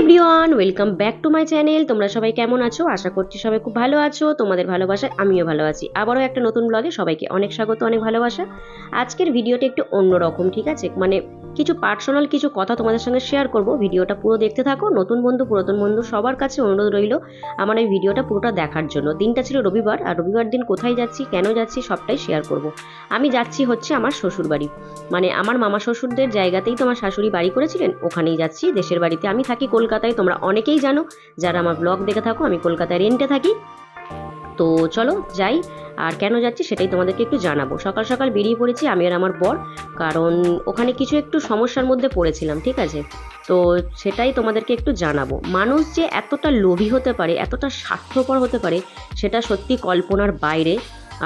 Everyone, welcome back to my channel. তোমরা সবাই কেমন আছো? আশা করছি সবাই খুব ভালো আছো। তোমাদের ভালোবাসায় আমিও ভালো আছি। আবারও একটা নতুন ব্লগে সবাইকে অনেক স্বাগত, অনেক ভালোবাসা। আজকের ভিডিওটা একটু অন্যরকম, ঠিক আছে? মানে কিছু পার্সোনাল কিছু কথা তোমাদের সঙ্গে শেয়ার করব। ভিডিওটা পুরো দেখতে থাকো। নতুন বন্ধু, পুরাতন বন্ধু, সবার কাছে অনুরোধ রইল আমার এই ভিডিওটা পুরোটা দেখার জন্য। দিনটা ছিল রবিবার, আর রবিবার দিন কোথায় যাচ্ছি, কেন যাচ্ছি, সবটাই শেয়ার করব। আমি যাচ্ছি হচ্ছে আমার শ্বশুর বাড়ি। মানে আমার মামা শ্বশুরদের জায়গাতেই তো আমার শাশুড়ি বাড়ি করেছিলেন, ওখানেই যাচ্ছি। দেশের বাড়িতে আমি থাকি কলকাতায়, তোমরা অনেকেই জানো। যারা আমার ব্লগ দেখে থাকো, আমি কলকাতায় রেন্টে থাকি। তো চলো যাই, আর কেন যাচ্ছি সেটাই তোমাদেরকে একটু জানাব। সকাল সকাল বেরিয়ে পড়েছি আমি আর আমার বর, কারণ ওখানে কিছু একটু সমস্যার মধ্যে পড়েছিলাম, ঠিক আছে? তো সেটাই তোমাদেরকে একটু জানাব। মানুষ যে এতটা লোভী হতে পারে, এতটা স্বার্থপর হতে পারে, সেটা সত্যি কল্পনার বাইরে।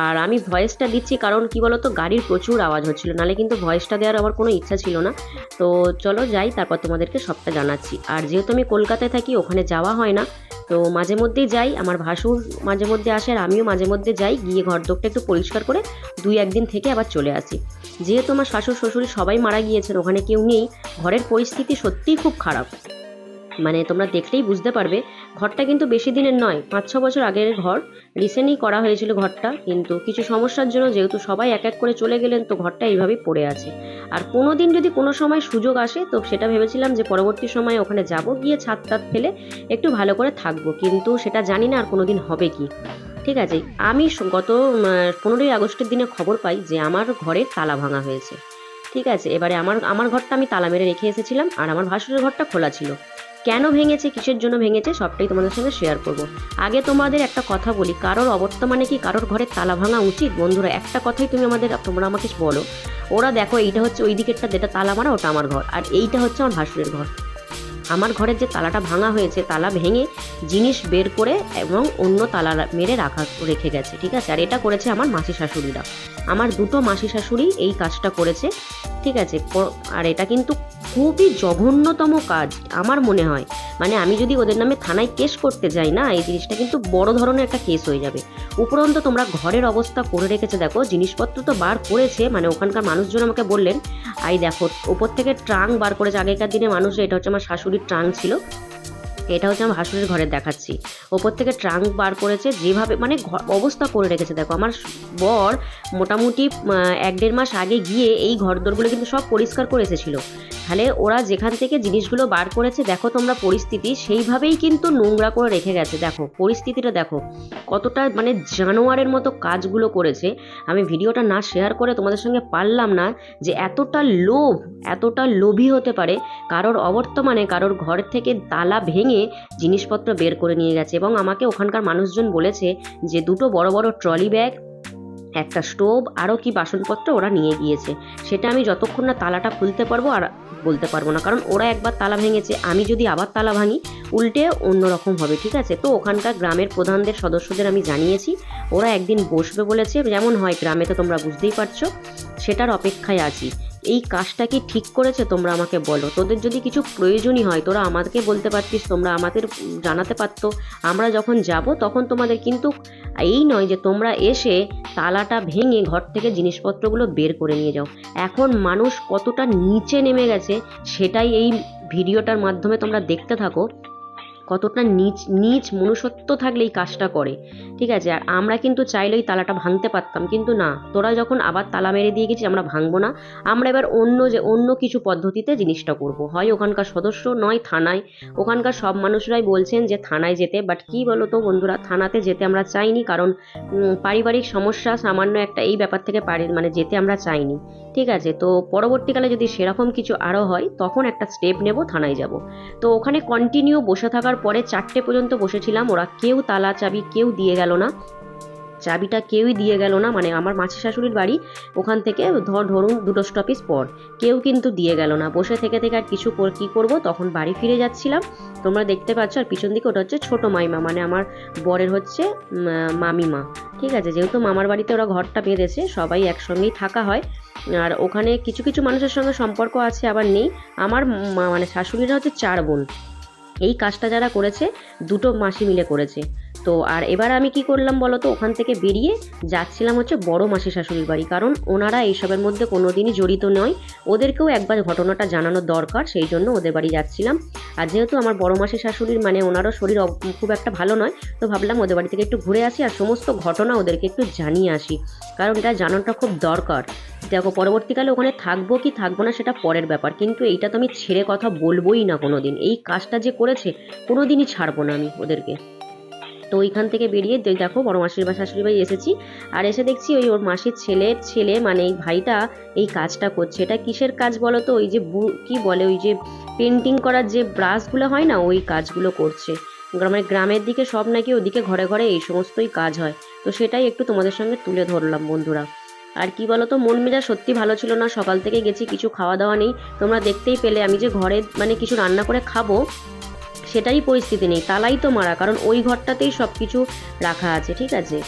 আর আমি ভয়েসটা দিচ্ছি কারণ কি বলতো, গাড়ির প্রচুর আওয়াজ হচ্ছিল, নালে কিন্তু ভয়েসটা দেওয়ার আমার কোনো ইচ্ছা ছিল না। তো চলো যাই, তারপর তোমাদেরকে সবটা জানাচ্ছি। আর যেহেতু আমি কলকাতায় থাকি, ওখানে যাওয়া হয় না। তো মাঝে মধ্যে যাই, আমার ভাসুর মাঝে মধ্যে আসে আর আমিও মাঝে মধ্যে যাই, গিয়ে ঘর দোকটা একটু পরিষ্কার করে দুই একদিন থেকে আবার চলে আসি। যেহেতু আমার শাশুড় শ্বশুরি সবাই মারা গিয়েছেন, ওখানে কেউ নেই, ঘরের পরিস্থিতি সত্যিই খুব খারাপ। মানে তোমরা দেখলেই বুঝতে পারবে। ঘরটা কিন্তু বেশি দিনের নয় পাঁচ ছ বছর আগের ঘর। রিসেন্টলি করা হয়েছিল ঘরটা, কিন্তু কিছু সমস্যার জন্য যেহেতু সবাই এক এক করে চলে গেলেন, তো ঘরটা এইভাবেই পড়ে আছে। আর কোনো দিন যদি কোনো সময় সুযোগ আসে, তো সেটা ভেবেছিলাম যে পরবর্তী সময়ে ওখানে যাব, গিয়ে ছাদ টাদ ফেলে একটু ভালো করে থাকব, কিন্তু সেটা জানি না আর কোনো দিন হবে কি। ঠিক আছে, আমি গত পনেরোই আগস্টের দিনে খবর পাই যে আমার ঘরের তালা ভাঙা হয়েছে। ঠিক আছে, এবারে আমার আমার ঘরটা আমি তালা মেরে রেখে এসেছিলাম, আর আমার ভাসুরের ঘরটা খোলা ছিল। কেন ভেঙেছে, কিসের জন্য ভেঙেছে, সবটাই তোমাদের সঙ্গে শেয়ার করব। আগে তোমাদের একটা কথা বলি, কারোর অবর্তমানে কি? কারোর ঘরে তালা ভাঙা উচিত? বন্ধুরা, একটা কথাই তুমি আমাদের, তোমরা আমাকে বলো। ওরা দেখো, এইটা হচ্ছে ওই দিকেরটা যেটা তালা মারা, ওটা আমার ঘর। আর এইটা হচ্ছে আমার ভাসুরের ঘর। আমার ঘরের যে তালাটা ভাঙা হয়েছে, তালা ভেঙে জিনিস বের করে এবং অন্য তালা মেরে রাখা, রেখে গেছে, ঠিক আছে? আর এটা করেছে আমার মাসি শাশুড়িরা। আমার দুটো মাসি শাশুড়ি এই কাজটা করেছে, ঠিক আছে? আর এটা কিন্তু খুবই জঘন্যতম কাজ আমার মনে হয়। মানে আমি যদি ওদের নামে থানায় কেস করতে যাই না, এই জিনিসটা কিন্তু বড় ধরনের একটা কেস হয়ে যাবে। উপরন্ত তোমরা ঘরের অবস্থা করে রেখেছে, দেখো, জিনিসপত্র তো বার করেছে মানে ওখানকার মানুষজন আমাকে বললেন, আই দেখো ওপর থেকে ট্রাং বার করেছে, আগেকার দিনে মানুষ এটা হচ্ছে আমার শাশুড়ির ট্রাং ছিল। এটা হচ্ছে আমার হাসুরের ঘরে দেখাচ্ছি। ওপর থেকে ট্রাঙ্ক বার করেছে, যেভাবে মানে অবস্থা করে রেখেছে। দেখো, আমার বর মোটামুটি এক দেড় মাস আগে গিয়ে এই ঘরদোরগুলো কিন্তু সব পরিষ্কার করে এসেছিল। তাহলে ওরা যেখান থেকে জিনিসগুলো বার করেছে, দেখো তোমরা পরিস্থিতি, সেইভাবেই কিন্তু নোংরা করে রেখে গেছে। দেখো, পরিস্থিতিটা দেখো, কতটা মানে জানোয়ারের মতো কাজগুলো করেছে। আমি ভিডিওটা না শেয়ার করে তোমাদের সঙ্গে পারলাম না যে এতটা লোভ, এতটা লোভী হতে পারে, কারোর অবর্তমানে, কারোর ঘর থেকে তালা ভেঙে জিনিসপত্র বের করে নিয়ে গেছে এবং আমাকে ওখানকার মানুষজন বলেছে যে দুটো বড় বড় ট্রলি ব্যাগ, একটা স্টোভ, আরও কি বাসনপত্র ওরা নিয়ে গিয়েছে। সেটা আমি যতক্ষণ না তালাটা খুলতে পারব আর বলতে পারব না, কারণ ওরা একবার তালা ভেঙেছে, আমি যদি আবার তালা ভাঙি, উল্টে অন্যরকম হবে, ঠিক আছে? তো ওখানকার গ্রামের প্রধানদের, সদস্যদের আমি জানিয়েছি, ওরা একদিন বসবে বলেছে, যেমন হয় গ্রামে তো তোমরা বুঝতেই পারছ, সেটার অপেক্ষায় আছি। এই কাজটা কি ঠিক করেছে তোমরা আমাকে বলো? তোদের যদি কিছু প্রয়োজনই হয়, তোরা আমাদেরকে বলতে পারতিস, তোমরা আমাদের জানাতে পারতো। আমরা যখন যাব, তখন তোমাদের কিন্তু এই নয় যে তোমরা এসে তালাটা ভেঙে ঘর থেকে জিনিসপত্রগুলো বের করে নিয়ে যাও। এখন মানুষ কতটা নিচে নেমে গেছে, সেটাই এই ভিডিওটার মাধ্যমে তোমরা দেখতে থাকো। কতটা নিচ নিচ মনুষ্যত্ব থাকলে এই কাজটা করে, ঠিক আছে? আর আমরা কিন্তু চাইলেই তালাটা ভাঙতে পারতাম, কিন্তু না। তোরা যখন আবার তালা মেরে দিয়ে গেছিস, আমরা ভাঙবো না। আমরা এবার অন্য যে, অন্য কিছু পদ্ধতিতে জিনিসটা করব। হয় ওখানকার সদস্য নয়, থানায়। ওখানকার সব মানুষরাই বলছেন যে, থানায় যেতে। বাট কি বলো তো বন্ধুরা, থানাতে যেতে আমরা চাইনি, কারণ পারিবারিক সমস্যা সামান্য একটা এই ব্যাপার থেকে পারি মানে যেতে আমরা চাইনি, ঠিক আছে? তো পরবর্তীকালে যদি সেরকম কিছু আরও হয়, তখন একটা স্টেপ নেব, থানায় যাব। তো ওখানে কন্টিনিউ বসে থাকার পরে চারটে পর্যন্ত বসেছিলাম। ওরা কেউ তালা চাবি কেউ দিয়ে গেল না। চাবিটা কেউই দিয়ে গেল না মানে আমার মাসি শাশুড়ির বাড়ি। ওখান থেকে ধর ধরুন দুটো স্টপিস পর। কেউ কিন্তু দিয়ে গেল না। বসে থেকে থেকে আর কিছু কি করব? তখন বাড়ি ফিরে যাচ্ছিলাম। তোমরা দেখতে পাচ্ছ, আর পিছন দিকে ওটা হচ্ছে ছোট মাইমা মানে আমার বরের হচ্ছে মামিমা। ঠিক আছে? যেহেতু মামার বাড়িতে ওরা ঘরটা বেঁধেছে, সবাই একসঙ্গেই থাকা হয়। আর ওখানে কিছু কিছু মানুষের সঙ্গে সম্পর্ক আছে, আবার নেই। আমার মানে শাশুড়িরা হচ্ছে চার বোন। এই কাজটা যারা করেছে দুটো মাসি মিলে করেছে। তো আর এবার আমি কি করলাম বলো তো? ওখান থেকে বেরিয়ে যাচ্ছিলাম হচ্ছে বড় মাসি শাশুড়ির বাড়ি। কারণ ওনারা এইসবের মধ্যে কোনো দিনই জড়িত নয়। ওদেরকেও একবার ঘটনাটা জানানো দরকার, সেই জন্য ওদের বাড়ি যাচ্ছিলাম। আর যেহেতু আমার বড় মাসি শাশুড়ির মানে ওনারও শরীর খুব একটা ভালো নয়, তো ভাবলাম ওদের বাড়ি থেকে একটু ঘুরে আসি আর সমস্ত ঘটনা ওদেরকে একটু জানিয়ে আসি। কারণ এটা জানানোটা খুব দরকার। দেখো, পরবর্তীকালে ওখানে থাকব কি থাকব না সেটা পরের ব্যাপার। কিন্তু এইটা তো আমি ছেড়ে কথা বলবোই না কোনো দিন এই কাজটা যে করেছে কোনো দিনই ছাড়বো না আমি ওদেরকে। তো ওইখান থেকে বেরিয়ে দেখো বড় মাসির বা শাশুড়ি বাড়ি এসেছি। আর এসে দেখছি ওই ওর মাসির ছেলের ছেলে মানে এই ভাইটা এই কাজটা করছে। এটা কিসের কাজ বলো তো? ওই যে কি বলে? ওই যে পেন্টিং করার যে ব্রাশগুলো হয় না, ওই কাজগুলো করছে। মানে গ্রামের দিকে সব নাকি ওদিকে ঘরে ঘরে এই সমস্তই কাজ হয়। তো সেটাই একটু তোমাদের সঙ্গে তুলে ধরলাম বন্ধুরা। আর কি বলো তো? মন মেজাজ সত্যি ভালো ছিল না। সকাল থেকে গেছি, কিছু খাওয়া দাওয়া নেই। তোমরা দেখতেই পেলে আমি যে ঘরে মানে কিছু রান্না করে খাব সেটারই পরিস্থিতি নেই, তালাই তো মারা, কারণ ওই ঘরটাতেই সব কিছু রাখা আছে, ঠিক আছে?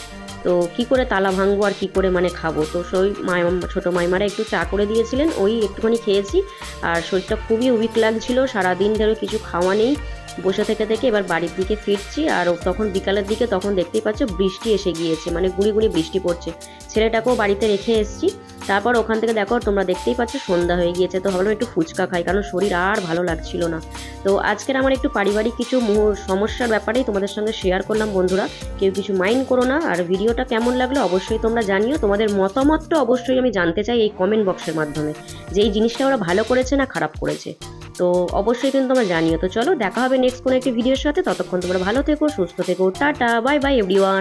তো কি করে তালা ভাঙবো আর কি করে মানে খাব? তো সেই মায়, ছোটো মাইমারা একটু চা করে দিয়েছিলেন, ওই একটুখানি খেয়েছি, আর শরীরটা খুবই উইক লাগছিল, সারাদিন ধরে কিছু খাওয়া নেই, বসে থেকে থেকে এবার বাড়ির দিকে ফিরছি, আর তখন বিকালের দিকে তখন দেখতেই পাচ্ছ বৃষ্টি এসে গিয়েছে মানে গুড়ি গুড়ি বৃষ্টি পড়ছে। ছেলেটাকেও বাড়িতে রেখে এসেছি তারপর ওখান থেকে দেখো, তোমরা দেখতেই পাচ্ছ সন্ধ্যা হয়ে গিয়েছে। তো ভাবলাম একটু ফুচকা খাই, কারণ শরীর আর ভালো লাগছিল না। তো আজকের আমার একটু পারিবারিক কিছু সমস্যার ব্যাপারেই তোমাদের সঙ্গে শেয়ার করলাম বন্ধুরা। কেউ কিছু মাইন্ড করো না, আর ভিডিওটা কেমন লাগল অবশ্যই তোমরা জানিও। তোমাদের মতামতটা অবশ্যই আমি জানতে চাই এই কমেন্ট বক্সের মাধ্যমে, যে এই জিনিসটা ওরা ভালো করেছে না খারাপ করেছে। তো অবশ্যই কিন্তু তোমরা জানিও। তো চলো, দেখা হবে নেক্সট কোনো একটি ভিডিওর সাথে। ততক্ষণ তোমরা ভালো থেকো, সুস্থ থেকো। Tata bye bye everyone